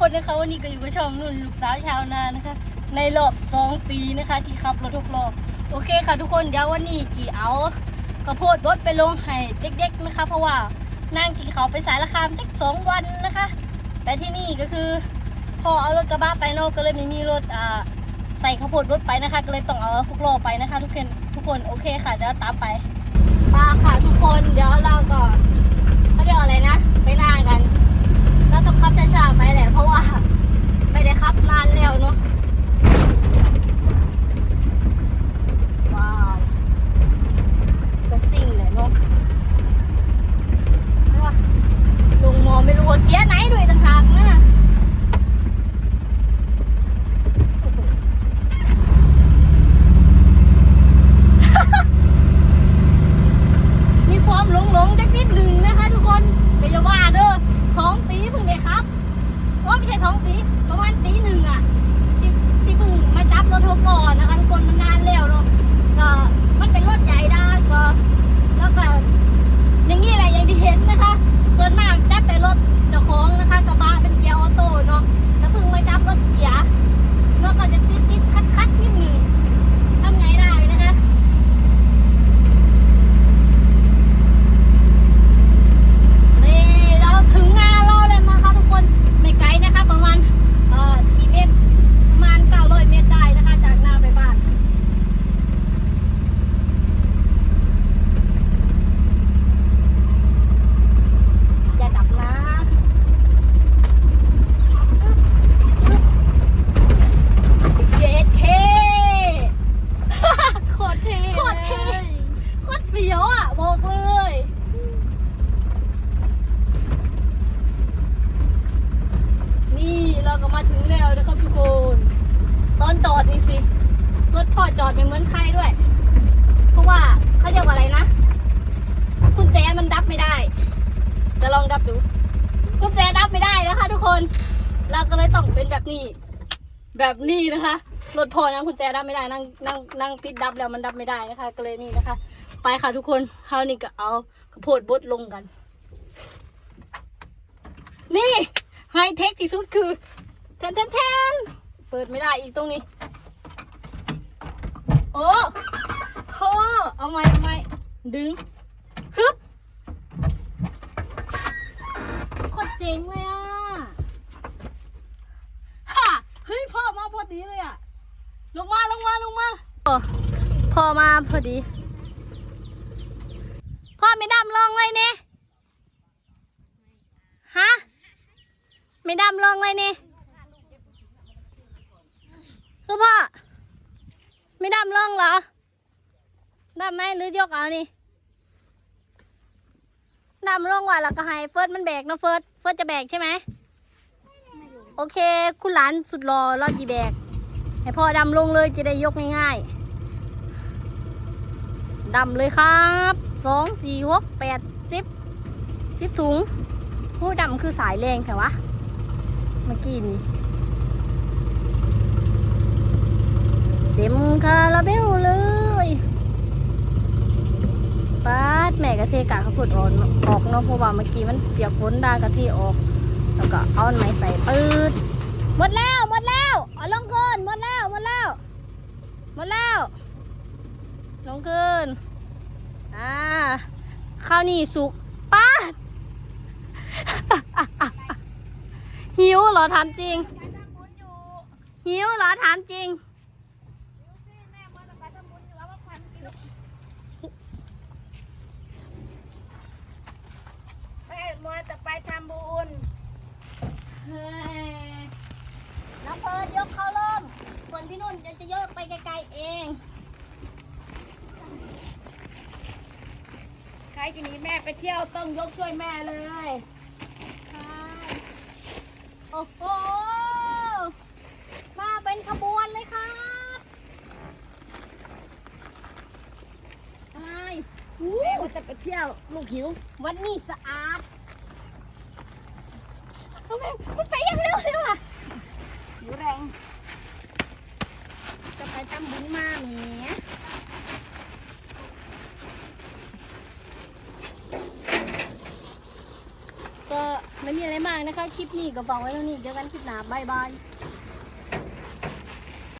คนนะคะวันนี้ก็อยู่กับช่องนุ่นลูกสาวชาวนานะคะ ในรอบสองปีนะคะ ที่ขับรถทุกรอบโอเคค่ะทุกคนเดี๋ยววันนี้จีเอากระโพดรถไปลงให้เด็กๆนะคะ เพราะว่านางจีเขาไปสายราคามจักสองวันนะคะ แต่ที่นี่ก็คือ พอเอารถกระบะไปนอกก็เลยไม่มีรถอ่าใส่ข้าวโพดรถไปนะคะ ก็เลยต้องเอาทุกล้อไปนะคะ ทุกคนทุกคนโอเคค่ะเดี๋ยวตามไปมาค่ะทุกคนเดี๋ยวเราก็เขาเรียกอะไรนะ ไปน้ากันเราต้องขับช้าๆไปแหละเพราะว่า ไม่ได้ขับนานแล้วเนาะว้าวจะซิ่งเลยเนาะไม่ว่าลงมอไม่รู้ว่าเกียร์ไหนด้วยต่างหากนะ มีความหลงหลงๆจักนิดหนึ่งนะคะ ทุกคนก็อย่าว่าเด้อสองปีเพิ่งได้ครับโอ้ไม่ใช่สองปีประมาณปีหนึ่งอะที่ที่เพิ่งมาจับรถทุกล้อนะคะทุกคนมันนานแล้วเนาะก็มันเป็นรถใหญ่ได้ก็แล้วก็ อย่างนี้แหละอย่างที่เห็นนะคะส่วนมากจับแต่รถเจ้าของนะคะกระบะเป็นเกียร์ออโต้เนาะแล้วเพิ่งมาจับรถเกียร์เนาะก็จะติดติดคัดคัดๆนิดหนึ่งทำไงได้นะคะ นี่เราถึงงานเราเลยมาค่ะทุกคนไม่ไกลนะคะ ประมาณเอ่อกี่เมตรประมาณ 900 เมตรได้นะคะ จากหน้าไปบ้าน อย่าดับนะเจ็ดเค โคตรเท่ โคตรเท่ โคตรเฟี้ยวอะ บอ กเลยนี่เราก็มาถึงแล้วนะครับทุกคน ตอนจอดนี่สิ รถพ่อจอดไม่เหมือนใครด้วย เพราะว่าเขาเรียกว่าอะไรนะกุญแจมันดับไม่ได้ จะลองดับดูกุญแจดับไม่ได้นะคะทุกคน เราก็เลยต้องเป็นแบบนี้ แบบนี้นะคะ รถพอนะกุญแจดับไม่ได้นั่งนั่งนั่งปิดดับแล้วมันดับไม่ได้นะคะ ก็เลยนี่นะคะ ไปค่ะทุกคนเฮานี่ก็เอาข้าวโพดบดลงกัน นี่ไฮเทคที่สุดคือแทนแทนแทนเปิดไม่ได้อีกตรงนี้ โอ้โหเอาไหมเอาไหมดึงฮึบโคตรเจ๋งเลยอะฮ่าเฮ้ยพ่อมาพอดีเลยอะ ลงมาลงมาลงมาโอ้พ่อมาพอดี พ่อไม่ดำลงเลยเนี่ยฮะไม่ดำลงเลยนี่คือพ่อไม่ดำลงเหรอดำไหมหรือยกเอานี่ดำลงว่ะแล้วก็ให้เฟิร์สมันแบกนะเฟิร์สเฟิร์สจะแบกใช่ไหมโอเค คุณหลานสุดรอรอดจีแบก ให้พ่อดำลงเลยจะได้ยกง่ายๆดำเลยครับ สองสี่หกแปดสิบสิบถุง ผู้ดำคือสายแรงแถววะเมื่อกี้นี่เต็มคาราเบลเลยปาดแม่กะเทกะเขาพูดออกออกเนาะเพราะว่าเมื่อกี้มันเปียกฝนดากะเทออก แล้วก็เอาไหมใส่ปืดหมดแล้วหมดแล้วเอาลงเกินหมดแล้วหมดแล้วหมดแล้วลงเกิน อ่าข้าวนี่สุกป้าดหิวเหรอถามจริง หิวเหรอถามจริง แม่มัวจะไปทำบุญเฮ้ยน้องเพิร์ดยกเข้าร่มส่วนพี่นุ่นเดี๋ยวจะยกไปไกลๆเอง ใครจะหนีแม่ไปเที่ยวต้องยกช่วยแม่เลยโอ้โห มาเป็นขบวนเลยครับอะไรแม่ว่าจะไปเที่ยวลูกหิว วันนี้สะอาดทำไมมันไปอยังเร็วเลยว่ะ หิวแรง จะไปทำบุญมาแหมก็ ไม่มีอะไรมากนะคะ คลิปนี้ก็ฝากไว้เท่านี้เจอกันคลิปหน้าบายบาย